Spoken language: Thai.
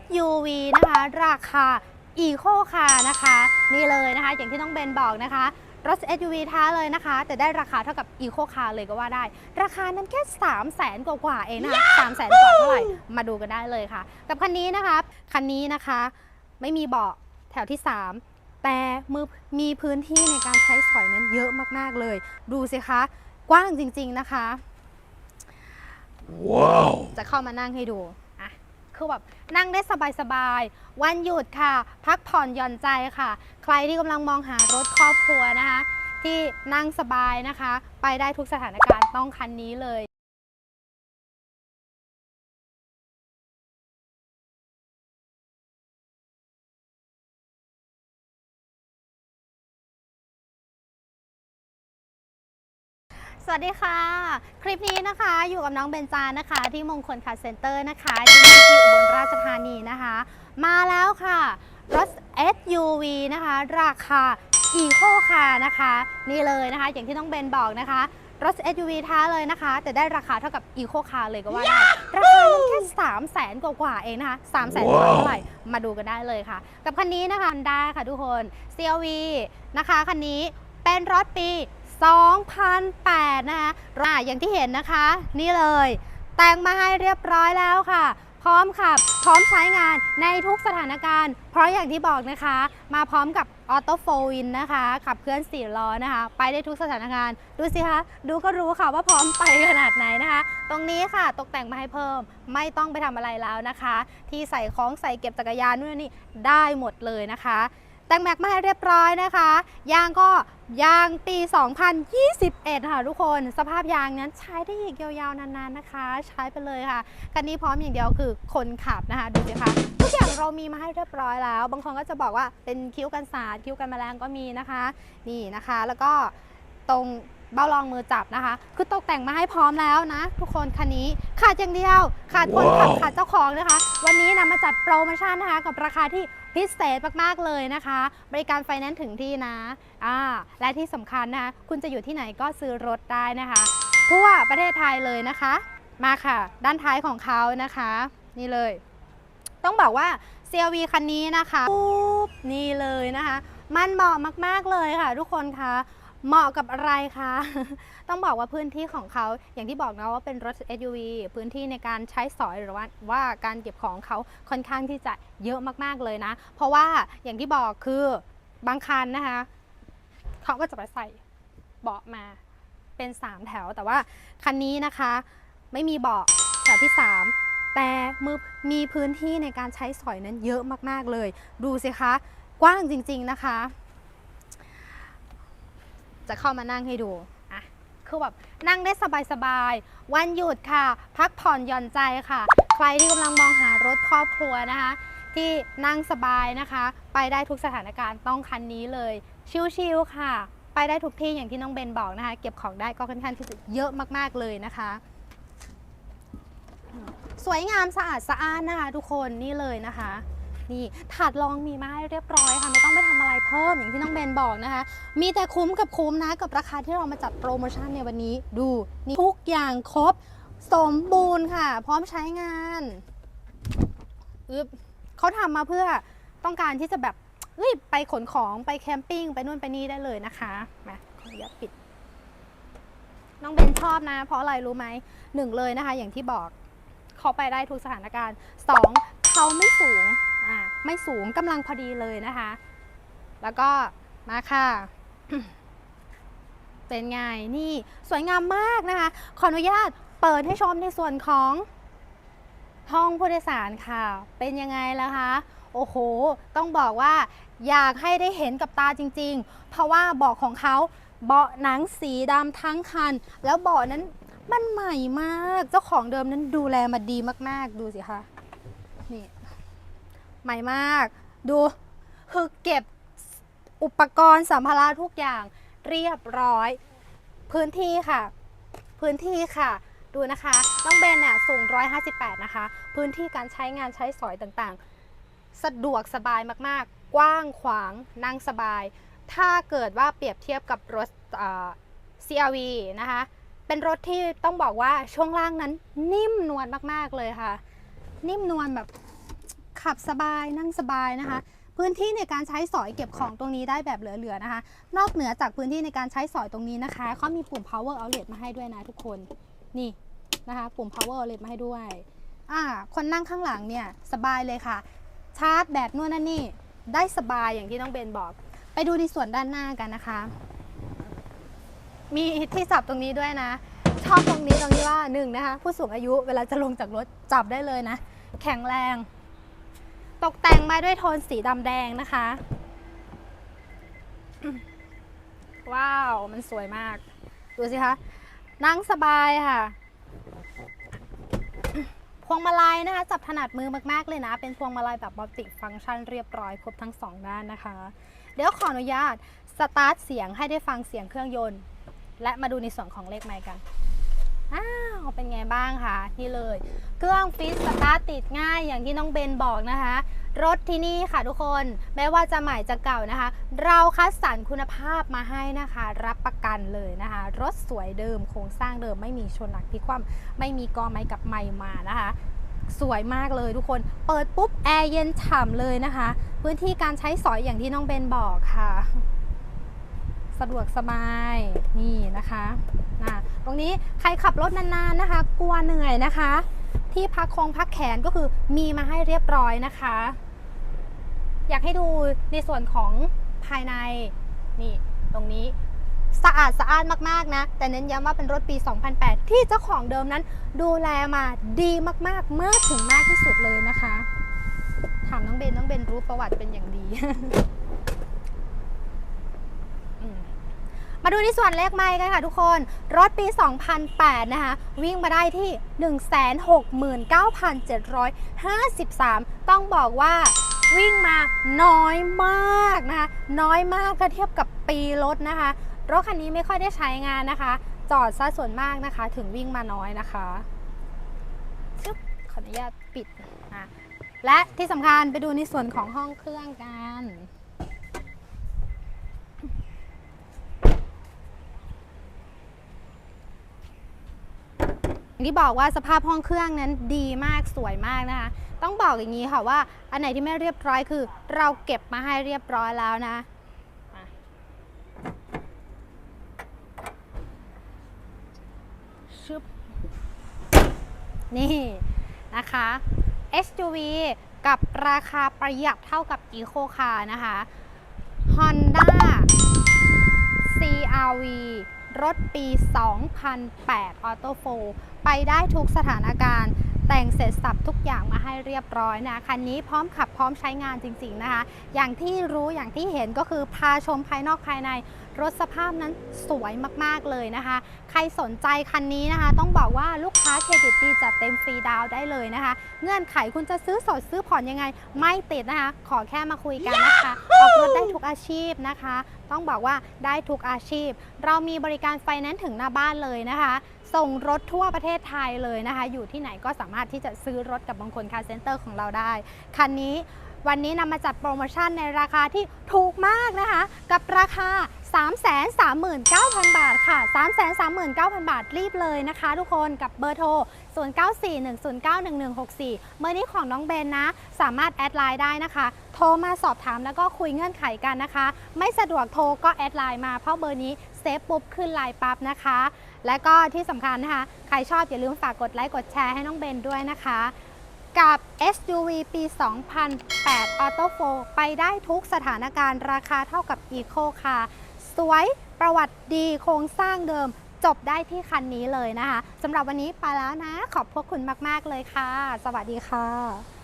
SUV นะคะ ราคา Eco Car นะคะ นี่เลยนะคะ อย่างที่น้องเบนบอกนะคะ รถ SUV ท้าเลยนะคะ แต่ได้ราคาเท่ากับ Eco Car เลยก็ว่าได้ ราคานั้นแค่3 0 0แสนกว่าๆเองนะคะ3 0 0แสนกว่าเท่าไหร่ มาดูกันได้เลยค่ะ กับคันนี้นะคะ คันนี้นะคะไม่มีเบาะแถวที่ 3 แต่มือมีพื้นที่ในการใช้สอยนั้นเยอะมากๆเลย ดูสิคะ กว้างจริงๆนะคะ Wow. จะเข้ามานั่งให้ดูอะ คือแบบนั่งได้สบายๆ วันหยุดค่ะ พักผ่อนหย่อนใจค่ะ ใครที่กำลังมองหารถครอบครัวนะคะ ที่นั่งสบายนะคะ ไปได้ทุกสถานการณ์ต้องคันนี้เลย สวัสดีค่ะ คลิปนี้นะคะอยู่กับน้องเบนจานะคะ ที่มงคลคาร์เซ็นเตอร์นะคะที่นี่ที่อุบลราชธานีนะคะ มาแล้วค่ะรถ SUV นะคะ ราคา Eco Car นะคะ นี่เลยนะคะ อย่างที่น้องเบนบอกนะคะรถ SUV ท้าเลยนะคะ แต่ได้ราคาเท่ากับ Eco Car เลยก็ว่าได้ราคานั้นแค่3 0 0แสนกว่าๆเองนะคะ3 0 0แสนกว่าเท่าไหร่มาดูกันได้เลยค่ะ กับคันนี้นะคะ Honda ค่ะทุกคน CRV นะคะคันนี้เป็นรถปี 2008 นะคะอ่าอย่างที่เห็นนะคะ นี่เลย แต่งมาให้เรียบร้อยแล้วค่ะ พร้อมขับ พร้อมใช้งานในทุกสถานการณ์ เพราะอย่างที่บอกนะคะ มาพร้อมกับออโต้โฟวินนะคะ ขับเคลื่อน4ล้อนะคะ ไปได้ทุกสถานการณ์ ดูสิคะ ดูก็รู้ค่ะว่าพร้อมไปขนาดไหนนะคะ ตรงนี้ค่ะตกแต่งมาให้เพิ่ม ไม่ต้องไปทำอะไรแล้วนะคะ ที่ใส่ของใส่เก็บจักรยานนู่นนี่ได้หมดเลยนะคะ แต่งแม็กมาให้เรียบร้อยนะคะ ยางก็ยางปี 2021 ค่ะทุกคน สภาพยางนั้นใช้ได้อีกยาวๆ นานๆนะคะ ใช้ไปเลยค่ะ คันนี้พร้อมอย่างเดียวคือคนขับนะคะ ดูสิคะทุกอย่างเรามีมาให้เรียบร้อยแล้ว บางคนก็จะบอกว่าเป็นคิ้วกันสาดคิ้วกันแมลงก็มีนะคะ นี่นะคะ แล้วก็ตรงเบ้ารองมือจับนะคะ คือตกแต่งมาให้พร้อมแล้วนะ ทุกคนคันนี้ขาดอย่างเดียว ขาดคนขับว้าวขาดเจ้าของนะคะ วันนี้นำมาจัดโปรโมชั่นนะคะ กับราคาที่ พิเศษมาก ๆ เลยนะคะ บริการไฟแนนซ์ถึงที่นะอ่าและที่สำคัญนะคะ คุณจะอยู่ที่ไหนก็ซื้อรถได้นะคะ ทั่วประเทศไทยเลยนะคะ มาค่ะ ด้านท้ายของเขานะคะ นี่เลย ต้องบอกว่า CRV คันนี้นะคะปุ๊บนี่เลยนะคะ มันเหมาะมาก ๆ เลยค่ะทุกคนคะ เหมาะกับอะไรคะ ต้องบอกว่าพื้นที่ของเขาอย่างที่บอกนะว่าเป็นรถ SUV พื้นที่ในการใช้สอยหรือว่าว่าการเก็บของเขาค่อนข้างที่จะเยอะมากๆเลยนะ เพราะว่าอย่างที่บอกคือบางคันนะคะเขาก็จะไปใส่เบาะมาเป็น 3 แถว แต่ว่าคันนี้นะคะ ไม่มีเบาะแถวที่ 3 แต่มือมีพื้นที่ในการใช้สอยนั้นเยอะมากๆเลย ดูสิคะ กว้างจริง ๆนะคะ จะเข้ามานั่งให้ดูอะคือแบบนั่งได้สบายๆ วันหยุดค่ะ พักผ่อนหย่อนใจค่ะ ใครที่กำลังมองหารถครอบครัวนะคะ ที่นั่งสบายนะคะ ไปได้ทุกสถานการณ์ต้องคันนี้เลย ชิลๆค่ะ ไปได้ทุกที่อย่างที่น้องเบนบอกนะคะ เก็บของได้ก็ค่อนข้างที่จะเยอะมากๆเลยนะคะสวยงามสะอาดสะอ้านนะคะทุกคนนี่เลยนะคะ นี่ถาดรองมีมาให้เรียบร้อยค่ะ ไม่ต้องไปทำอะไรเพิ่มอย่างที่น้องเบนบอกนะคะ มีแต่คุ้มกับคุ้มนะกับราคาที่เรามาจัดโปรโมชั่นในวันนี้ดูนี่ทุกอย่างครบสมบูรณ์ค่ะ พร้อมใช้งานอึบเขาทำมาเพื่อต้องการที่จะแบบเฮ้ยไปขนของไปแคมปิ้งไปนู่นไปนี่ได้เลยนะคะมาขออนุญาตปิด น้องเบนชอบนะ เพราะอะไรรู้ไหมหนึ่งเลยนะคะ อย่างที่บอกเขาไปได้ทุกสถานการณ์สองเขาไม่สูง อ่าไม่สูงกำลังพอดีเลยนะคะ แล้วก็มาค่ะ เป็นไงนี่สวยงามมากนะคะ ขออนุญาตเปิดให้ชมในส่วนของห้องผู้โดยสารค่ะ เป็นยังไงล่ะคะ โอ้โห ต้องบอกว่าอยากให้ได้เห็นกับตาจริง ๆ เพราะว่าเบาะของเขาเบาะหนังสีดำทั้งคัน แล้วเบาะนั้นมันใหม่มาก เจ้าของเดิมนั้นดูแลมาดีมาก ๆ ดูสิคะ นี่ ใหม่มาก ดูคือเก็บอุปกรณ์สัมภาระทุกอย่างเรียบร้อย พื้นที่ค่ะ พื้นที่ค่ะ ดูนะคะน้องเบนเนี่ยสูง 158 นะคะ พื้นที่การใช้งานใช้สอยต่างๆ สะดวกสบายมากๆ กว้างขวางนั่งสบาย ถ้าเกิดว่าเปรียบเทียบกับรถ CRV นะคะ เป็นรถที่ต้องบอกว่าช่วงล่างนั้นนิ่มนวลมากๆเลยค่ะ นิ่มนวลแบบ ขับสบายนั่งสบายนะคะ พื้นที่ในการใช้สอยเก็บของตรงนี้ได้แบบเหลือๆนะคะ นอกเหนือจากพื้นที่ในการใช้สอยตรงนี้นะคะเขามีปุ่ม power outlet มาให้ด้วยนะทุกคนนี่นะคะ ปุ่ม power outlet มาให้ด้วยอ่าคนนั่งข้างหลังเนี่ยสบายเลยค่ะ ชาร์จแบตนู่นนั่นนี่ได้สบายอย่างที่น้องเบนบอก ไปดูในส่วนด้านหน้ากันนะคะ มีที่จับตรงนี้ด้วยนะชอบตรงนี้ตรงที่ว่าหนึ่งนะคะ ผู้สูงอายุเวลาจะลงจากรถจับได้เลยนะ แข็งแรง ตกแต่งมาด้วยโทนสีดำแดงนะคะ ว้าว มันสวยมาก ดูสิคะ นั่งสบายค่ะ พวงมาลัยนะคะ จับถนัดมือมากๆเลยนะ เป็นพวงมาลัยแบบมัลติฟังก์ชันเรียบร้อยครบทั้งสองด้านนะคะ เดี๋ยวขออนุญาต สตาร์ทเสียงให้ได้ฟังเสียงเครื่องยนต์ และมาดูในส่วนของเลขไมค์กัน อ้าวเป็นไงบ้างคะนี่เลย เครื่องฟิตสตาร์ติดง่ายอย่างที่น้องเบนบอกนะคะ รถที่นี่ค่ะทุกคนไม่ว่าจะใหม่จะเก่านะคะ เราคัดสรรคุณภาพมาให้นะคะ รับประกันเลยนะคะ รถสวยเดิมโครงสร้างเดิมไม่มีชนหนักที่คว่ำไม่มีกอไม้กับไม้มานะคะสวยมากเลยทุกคน เปิดปุ๊บแอร์เย็นฉ่ำเลยนะคะ พื้นที่การใช้สอยอย่างที่น้องเบนบอกค่ะ สะดวกสบายนี่นะคะนะตรงนี้ใครขับรถนานๆนะคะ กลัวเหนื่อยนะคะ ที่พักคงพักแขนก็คือมีมาให้เรียบร้อยนะคะ อยากให้ดูในส่วนของภายในนี่ตรงนี้สะอาดสะอาดมากๆนะ แต่เน้นย้ำว่าเป็นรถปี 2008 ที่เจ้าของเดิมนั้น ดูแลมาดีมากๆมากถึงมากที่สุดเลยนะคะ ถามน้องเบนน้องเบนรู้ประวัติเป็นอย่างดี อืม มาดูในส่วนเลขไมค์กันค่ะทุกคน รถปี 2008 นะคะ วิ่งมาได้ที่ 169,753 ต้องบอกว่าวิ่งมาน้อยมากนะคะ น้อยมากถ้าเทียบกับปีรถนะคะ รถคันนี้ไม่ค่อยได้ใช้งานนะคะ จอดซะส่วนมากนะคะ ถึงวิ่งมาน้อยนะคะชึบขออนุญาตปิดนะและที่สำคัญไปดูในส่วนของห้องเครื่องกัน อย่าง ที่บอกว่าสภาพห้องเครื่องนั้นดีมากสวยมากนะคะ ต้องบอกอย่างนี้ค่ะว่าอันไหนที่ไม่เรียบร้อยคือ เราเก็บมาให้เรียบร้อยแล้วนะชึบนี่นะคะ SUV กับราคาประหยัดเท่ากับ Eco Car นะคะ Honda CRV รถปี 2008 Auto 4 ไปได้ทุกสถานการณ์ แต่งเสร็จสับทุกอย่างมาให้เรียบร้อยนะคันนี้พร้อมขับพร้อมใช้งานจริง ๆนะคะ อย่างที่รู้อย่างที่เห็นก็คือพาชมภายนอกภายในรถสภาพนั้นสวยมากๆเลยนะคะ ใครสนใจคันนี้นะคะ ต้องบอกว่าลูกค้าเครดิตดีจัดเต็มฟรีดาวได้เลยนะคะ เงื่อนไขคุณจะซื้อสดซื้อผ่อนยังไง ไม่ติดนะคะ ขอแค่มาคุยกันนะคะ ออกรถได้ทุกอาชีพนะคะ ต้องบอกว่าได้ทุกอาชีพ เรามีบริการไฟแนนซ์ถึงหน้าบ้านเลยนะคะ ส่งรถทั่วประเทศไทยเลยนะคะ อยู่ที่ไหนก็สามารถที่จะซื้อรถกับบางคนคาร์เซ็นเตอร์ของเราได้ คันนี้ วันนี้นำมาจัดโปรโมชั่นในราคาที่ถูกมากนะคะ กับราคา 339,000 บาทค่ะ 339,000 บาทรีบเลยนะคะทุกคนกับเบอร์โทร 0941091164 เมื่อนี้ของน้องเบนนะ สามารถแอดไลน์ได้นะคะ โทรมาสอบถามแล้วก็คุยเงื่อนไขกันนะคะ ไม่สะดวกโทรก็แอดไลน์มาเพราะเบอร์นี้เซฟปุ๊บขึ้นไลน์ปั๊บนะคะ และก็ที่สำคัญนะคะ ใครชอบอย่าลืมฝากกดไลค์กดแชร์ให้น้องเบนด้วยนะคะ กับ SUV ปี 2008 Auto 4 ไปได้ทุกสถานการณ์ราคาเท่ากับ Eco Car สวยประวัติดีโครงสร้างเดิม จบได้ที่คันนี้เลยนะคะสำหรับวันนี้ไปแล้วนะ ขอบพวกคุณมาก ๆ เลยค่ะ สวัสดีค่ะ